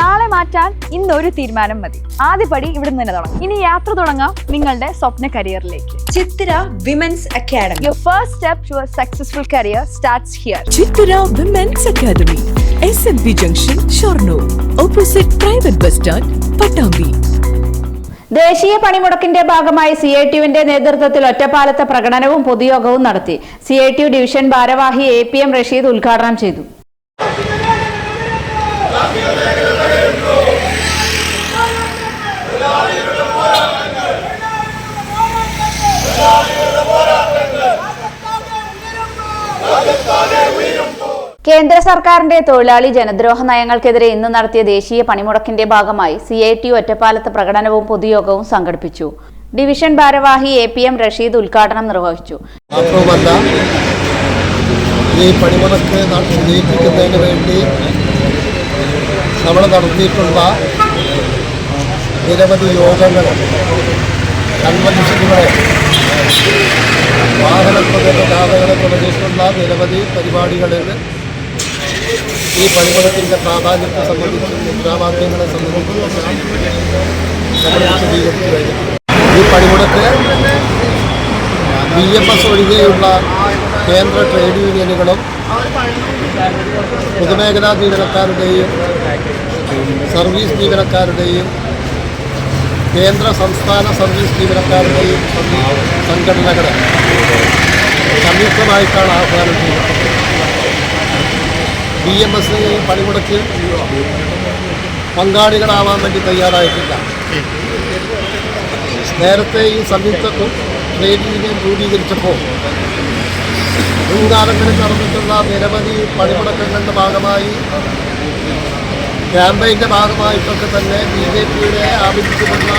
നാളെ മാറ്റാൻ ഇന്ന് ഒരു തീരുമാനം മതി. ആദ്യപടി ഇവിടെ നിന്ന് തന്നെ തുടങ്ങാം. ഇനി യാത്ര തുടങ്ങാം നിങ്ങളുടെ സ്വപ്ന കരിയറിലേക്ക്. Chithira women's academy your first step to a successful career starts here Chithira women's academy S M P junction Shoranur opposite private bus stand Pattambi ദേശീയ പണിമുടക്കിന്റെ ഭാഗമായി സി ഐ ടിയുവിന്റെ നേതൃത്വത്തിൽ ഒറ്റപ്പാലത്ത് പ്രകടനവും പൊതുയോഗവും നടത്തി. സി ഐ ടിയു ഡിവിഷൻ ഭാരവാഹി എ പി എം റഷീദ് ഉദ്ഘാടനം ചെയ്തു. കേന്ദ്ര സർക്കാരിന്റെ തൊഴിലാളി ജനദ്രോഹ നയങ്ങൾക്കെതിരെ ഇന്ന് നടത്തിയ ദേശീയ പണിമുടക്കിന്റെ ഭാഗമായി സി ഐ ടി ഒറ്റപ്പാലത്ത് പ്രകടനവും പൊതുയോഗവും സംഘടിപ്പിച്ചു. ഡിവിഷൻ ഭാരവാഹി എ പി എം റഷീദ് ഉദ്ഘാടനം നിർവഹിച്ചു. മാത്രവുമല്ല ഈ പണിമുടക്ക് ന- വിജയിപ്പിക്കുന്നതിന് വേണ്ടി നമ്മൾ നടത്തിയിട്ടുള്ള നിരവധി യോഗങ്ങൾ കൺവെൻഷനുകളെ വാഹനപ്രദേശ ജാഥകളെ തുടങ്ങിയിട്ടുള്ള നിരവധി പരിപാടികളിൽ ഈ പണിമുടക്കിന്റെ പ്രാധാന്യത്തെ സംബന്ധിച്ചും മുദ്രാവാക്യങ്ങളെ സംബന്ധിച്ചും നമ്മൾ വിശദീകരിച്ചു കഴിഞ്ഞു ഈ പണിമുടക്ക് ബി എം എസ് ഒഴികെയുള്ള കേന്ദ്ര ട്രേഡ് യൂണിയനുകളും പൊതുമേഖലാ ജീവനക്കാരുടെയും സർവീസ് ജീവനക്കാരുടെയും കേന്ദ്ര സംസ്ഥാന സർവീസ് ജീവനക്കാരുടെയും സംഘ- സംഘടനകൾ സംയുക്തമായിട്ടാണ് ആഹ്വാനം ചെയ്തത്. ബി എം എസ് പണിമുടക്ക് പങ്കാളികളാവാൻ വേണ്ടി തയ്യാറായിട്ടില്ല. നേരത്തെ ഈ സംയുക്ത ട്രേഡ് യൂണിയൻ രൂപീകരിച്ചപ്പോൾ മുൻകാലങ്ങളിൽ നടന്നിട്ടുള്ള നിരവധി പണിമുടക്കങ്ങളുടെ ഭാഗമായി ക്യാമ്പയിന്റെ ഭാഗമായിട്ടൊക്കെ തന്നെ ബി ജെ പിയുടെ ആഭിമുഖ്യമുള്ള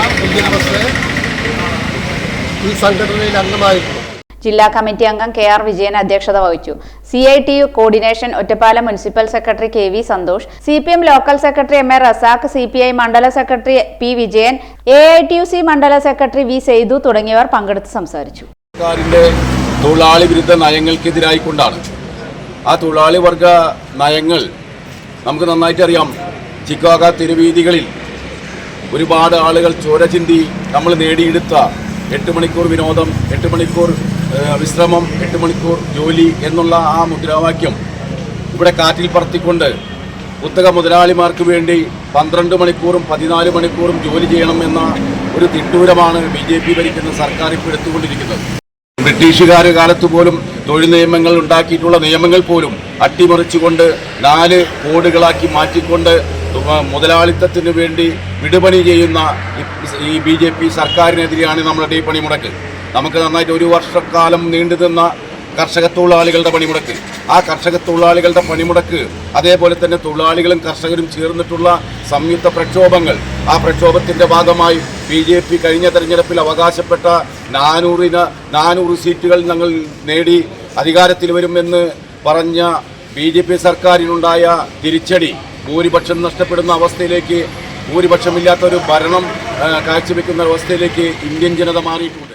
ഈ സംഘടനയിൽ അംഗമായിരുന്നു. ജില്ലാ കമ്മിറ്റി അംഗം കെ ആർ വിജയൻ അധ്യക്ഷത വഹിച്ചു. C I T U coordination Ottapalam municipal secretary K V Santhosh C P M local secretary M A Razak C P I Mandala secretary P Vijayan A I T U C Mandala secretary V Seythu തുടങ്ങിയവർ പങ്കെടുത്ത് സംസാരിച്ചു. തൊഴിലാളി വിരുദ്ധ നയങ്ങൾക്കെതിരായിക്കൊണ്ടാണ്. ആ തൊഴിലാളി വർഗ നയങ്ങൾ നമുക്ക് നന്നായിട്ട് അറിയാം ചിക്കാഗ തിരുവീതികളിൽ ഒരുപാട് ആളുകൾ ചോര ചിന്തി നമ്മൾ നേടിയെടുത്ത എട്ട് മണിക്കൂർ വിനോദം എട്ട് മണിക്കൂർ വിശ്രമം എട്ട് മണിക്കൂർ ജോലി എന്നുള്ള ആ മുദ്രാവാക്യം ഇവിടെ കാറ്റിൽ പറത്തിക്കൊണ്ട് കുത്തക മുതലാളിമാർക്ക് വേണ്ടി പന്ത്രണ്ട് മണിക്കൂറും പതിനാല് മണിക്കൂറും ജോലി ചെയ്യണമെന്ന ഒരു തിട്ടൂരമാണ് ബി ജെ പി ഭരിക്കുന്ന സർക്കാർ ഇപ്പോൾ എടുത്തുകൊണ്ടിരിക്കുന്നത്. ബ്രിട്ടീഷുകാർ കാലത്ത് പോലും തൊഴിൽ നിയമങ്ങൾ ഉണ്ടാക്കിയിട്ടുള്ള നിയമങ്ങൾ പോലും അട്ടിമറിച്ചുകൊണ്ട് നാല് കോഡുകളാക്കി മാറ്റിക്കൊണ്ട് മുതലാളിത്തത്തിന് വേണ്ടി വിടുപണി ചെയ്യുന്ന ഈ ബി ജെ പി സർക്കാരിനെതിരെയാണ് നമ്മുടെ ഈ പണിമുടക്ക്. നമുക്ക് നന്നായിട്ട് ഒരു വർഷക്കാലം നീണ്ടു നിന്ന കർഷക തൊഴിലാളികളുടെ പണിമുടക്ക്. ആ കർഷക തൊഴിലാളികളുടെ പണിമുടക്ക് അതേപോലെ തന്നെ തൊഴിലാളികളും കർഷകരും ചേർന്നിട്ടുള്ള സംയുക്ത പ്രക്ഷോഭങ്ങൾ ആ പ്രക്ഷോഭത്തിന്റെ ഭാഗമായി ബി ജെ പി കഴിഞ്ഞ തെരഞ്ഞെടുപ്പിൽ അവകാശപ്പെട്ട നാനൂറിന് നാനൂറ് സീറ്റുകൾ ഞങ്ങൾ നേടി അധികാരത്തിൽ വരുമെന്ന് പറഞ്ഞ ബി ജെ പി സർക്കാരിനുണ്ടായ തിരിച്ചടി ഭൂരിപക്ഷം നഷ്ടപ്പെടുന്ന അവസ്ഥയിലേക്ക് ഭൂരിപക്ഷമില്ലാത്ത ഒരു ഭരണം കാഴ്ചവെക്കുന്ന അവസ്ഥയിലേക്ക് ഇന്ത്യൻ ജനത മാറിയിട്ടുണ്ട്.